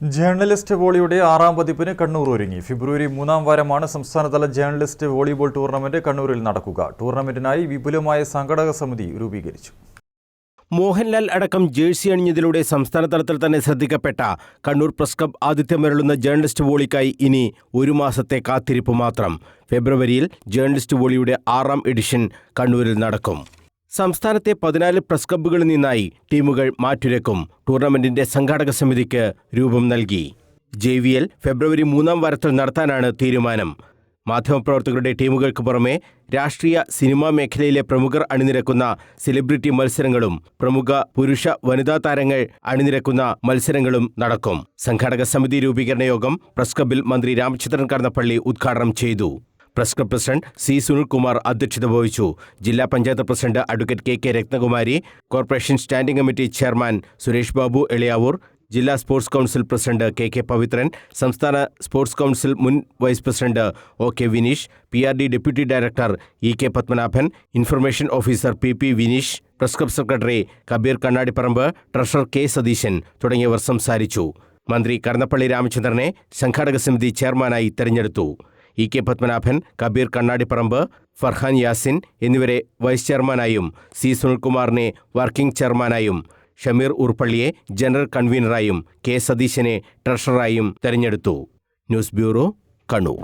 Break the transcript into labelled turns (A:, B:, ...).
A: Journalist വോളിയുടെ ആറാം പതിപ്പിന് കണ്ണൂർ ഒരുങ്ങി. ഫെബ്രുവരി മൂന്നാം വാരമാണ് സംസ്ഥാനതല ജേർണലിസ്റ്റ് വോളിബോൾ ടൂർണമെന്റ് കണ്ണൂരിൽ നടക്കുക. ടൂർണമെന്റിനായി വിപുലമായ സംഘടക സമിതി രൂപീകരിച്ചു.
B: മോഹൻലാൽ അടക്കം ജേഴ്സി അണിഞ്ഞതിലൂടെ സംസ്ഥാന തലത്തിൽ തന്നെ ശ്രദ്ധിക്കപ്പെട്ട കണ്ണൂർ പ്രസ് ക്ലബ് ആതിഥ്യമരുളുന്ന ജേർണലിസ്റ്റ് വോളിക്കായി ഇനി ഒരു മാസത്തെ കാത്തിരിപ്പ് മാത്രം. ഫെബ്രുവരിയിൽ ജേർണലിസ്റ്റ് വോളിയുടെ ആറാം എഡിഷൻ കണ്ണൂരിൽ നടക്കും. സംസ്ഥാനത്തെ പതിനാല് പ്രസ് ക്ലബ്ബുകളിൽ നിന്നായി ടീമുകൾ മാറ്റുരക്കും. ടൂർണമെന്റിന്റെ സംഘാടക സമിതിക്ക് രൂപം നൽകി. ജെ വി എൽ ഫെബ്രുവരി മൂന്നാം വാരത്തിൽ നടത്താനാണ് തീരുമാനം. മാധ്യമപ്രവർത്തകരുടെ ടീമുകൾക്ക് പുറമെ രാഷ്ട്രീയ സിനിമാ മേഖലയിലെ പ്രമുഖർ അണിനിരക്കുന്ന സെലിബ്രിറ്റി മത്സരങ്ങളും പ്രമുഖ പുരുഷ വനിതാ താരങ്ങൾ അണിനിരക്കുന്ന മത്സരങ്ങളും നടക്കും. സംഘാടക സമിതി രൂപീകരണ യോഗം പ്രസ് ക്ലബിൽ മന്ത്രി രാമചന്ദ്രൻ കടന്നപ്പള്ളി ഉദ്ഘാടനം ചെയ്തു. Press club president C Sunilkumar അധ്യക്ഷത വഹിച്ചു. ജില്ലാ panchayat president advocate K K Ratnakumari corporation standing committee chairman Suresh Babu Eliyavur ജില്ലാ sports council president K K Pavithran സംസ്ഥാന സ്പോർട്സ് കൗൺസിൽ മുൻ vice president O K Vineesh P R D deputy director E K Padmanabhan information officer P P Vineesh press club secretary Kabeer Kannadiparamba treasurer K Satheesan തുടങ്ങിയവർ സംസാരിച്ചു. മന്ത്രി കടന്നപ്പള്ളി രാമചന്ദ്രനെ സംഘാടക സമിതി ചെയർമാനായി തെരഞ്ഞെടുത്തു. ഇ കെ പത്മനാഭൻ കബീർ കണ്ണാടിപ്പറമ്പ് ഫർഹാൻ യാസിൻ എന്നിവരെ വൈസ് ചെയർമാനായും സി സുനിൽകുമാറിനെ വർക്കിംഗ് ചെയർമാനായും ഷമീർ ഉർപ്പള്ളിയെ ജനറൽ കൺവീനറായും കെ സതീശനെ ട്രഷററായും തെരഞ്ഞെടുത്തു. News bureau Kannur.